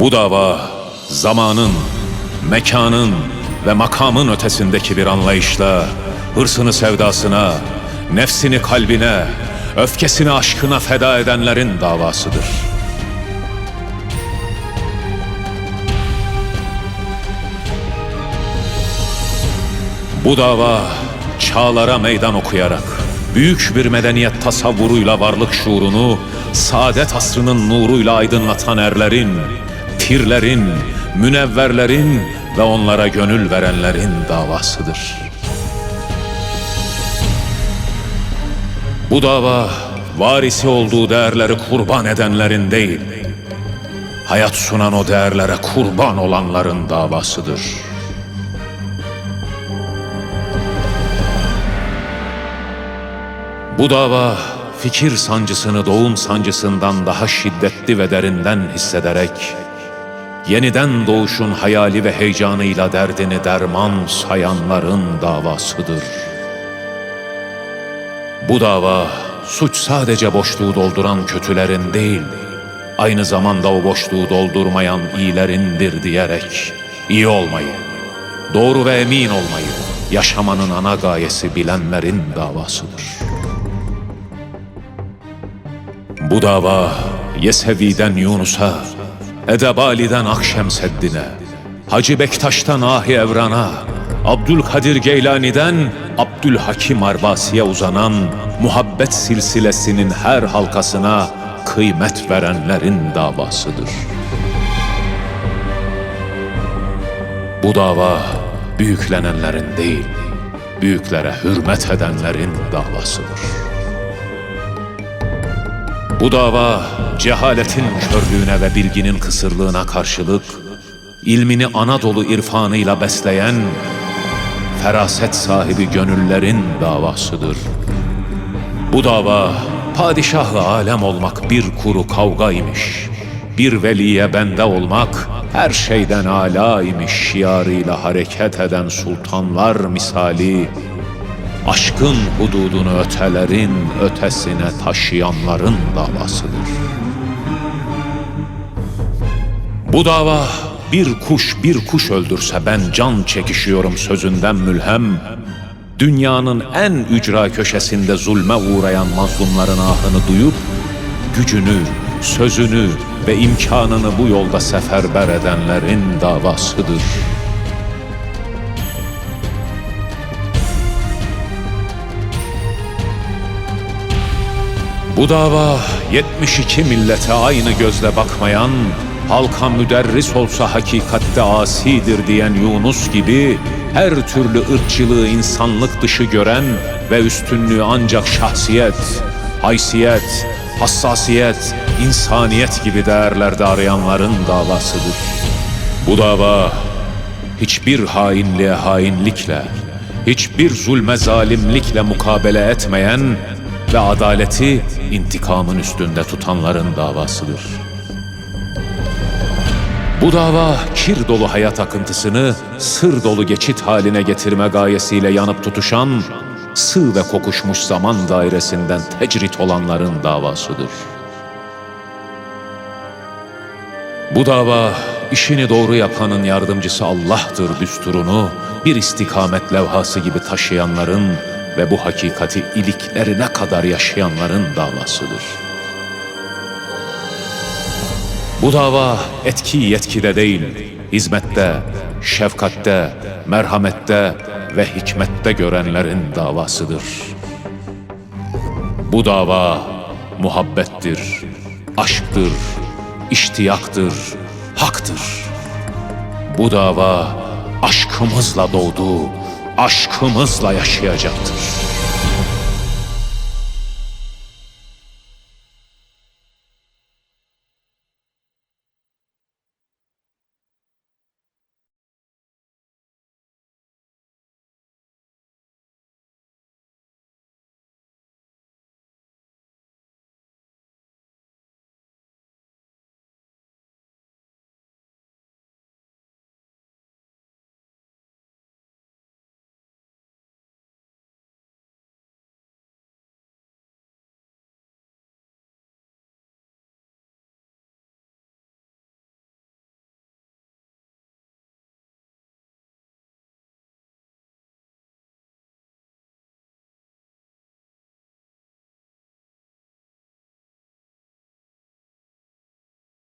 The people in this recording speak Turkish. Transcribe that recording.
Bu dava zamanın, mekanın ve makamın ötesindeki bir anlayışla hırsını sevdasına, nefsini kalbine, öfkesini aşkına feda edenlerin davasıdır. Bu dava çağlara meydan okuyarak büyük bir medeniyet tasavvuruyla varlık şuurunu saadet asrının nuruyla aydınlatan erlerin, pirlerin, münevverlerin ve onlara gönül verenlerin davasıdır. Bu dava varisi olduğu değerleri kurban edenlerin değil, hayat sunan o değerlere kurban olanların davasıdır. Bu dava fikir sancısını doğum sancısından daha şiddetli ve derinden hissederek yeniden doğuşun hayali ve heyecanıyla derdini derman sayanların davasıdır. Bu dava suç sadece boşluğu dolduran kötülerin değil, aynı zamanda o boşluğu doldurmayan iyilerindir diyerek iyi olmayı, doğru ve emin olmayı yaşamanın ana gayesi bilenlerin davasıdır. Bu dava Yesevi'den Yunus'a, Edebali'den Akşemseddin'e, Hacı Bektaş'tan Ahi Evran'a, Abdülkadir Geylani'den Abdülhakim Arbasi'ye uzanan muhabbet silsilesinin her halkasına kıymet verenlerin davasıdır. Bu dava büyüklenenlerin değil, büyüklere hürmet edenlerin davasıdır. Bu dava cehaletin körlüğüne ve bilginin kısırlığına karşılık, ilmini Anadolu irfanıyla besleyen, feraset sahibi gönüllerin davasıdır. Bu dava padişah-ı alem olmak bir kuru kavgaymış. Bir veliye bende olmak her şeyden alaymış şiarıyla hareket eden sultanlar misali aşkın hududunu ötelerin ötesine taşıyanların davasıdır. Bu dava bir kuş bir kuş öldürse ben can çekişiyorum sözünden mülhem, dünyanın en ücra köşesinde zulme uğrayan mazlumların ahını duyup, gücünü, sözünü ve imkanını bu yolda seferber edenlerin davasıdır. Bu dava 72 millete aynı gözle bakmayan, halka müderris olsa hakikatte asidir diyen Yunus gibi her türlü ırkçılığı insanlık dışı gören ve üstünlüğü ancak şahsiyet, haysiyet, hassasiyet, insaniyet gibi değerlerde arayanların davasıdır. Bu dava hiçbir hainliğe hainlikle, hiçbir zulme zalimlikle mukabele etmeyen ve adaleti intikamın üstünde tutanların davasıdır. Bu dava kir dolu hayat akıntısını sır dolu geçit haline getirme gayesiyle yanıp tutuşan, sığ ve kokuşmuş zaman dairesinden tecrit olanların davasıdır. Bu dava işini doğru yapanın yardımcısı Allah'tır düsturunu bir istikamet levhası gibi taşıyanların ve bu hakikati iliklerine kadar yaşayanların davasıdır. Bu dava etki yetkide değil, hizmette, şefkatte, merhamette ve hikmette görenlerin davasıdır. Bu dava muhabbettir, aşktır, iştiyaktır, haktır. Bu dava aşkımızla doğdu, aşkımızla yaşayacaktır.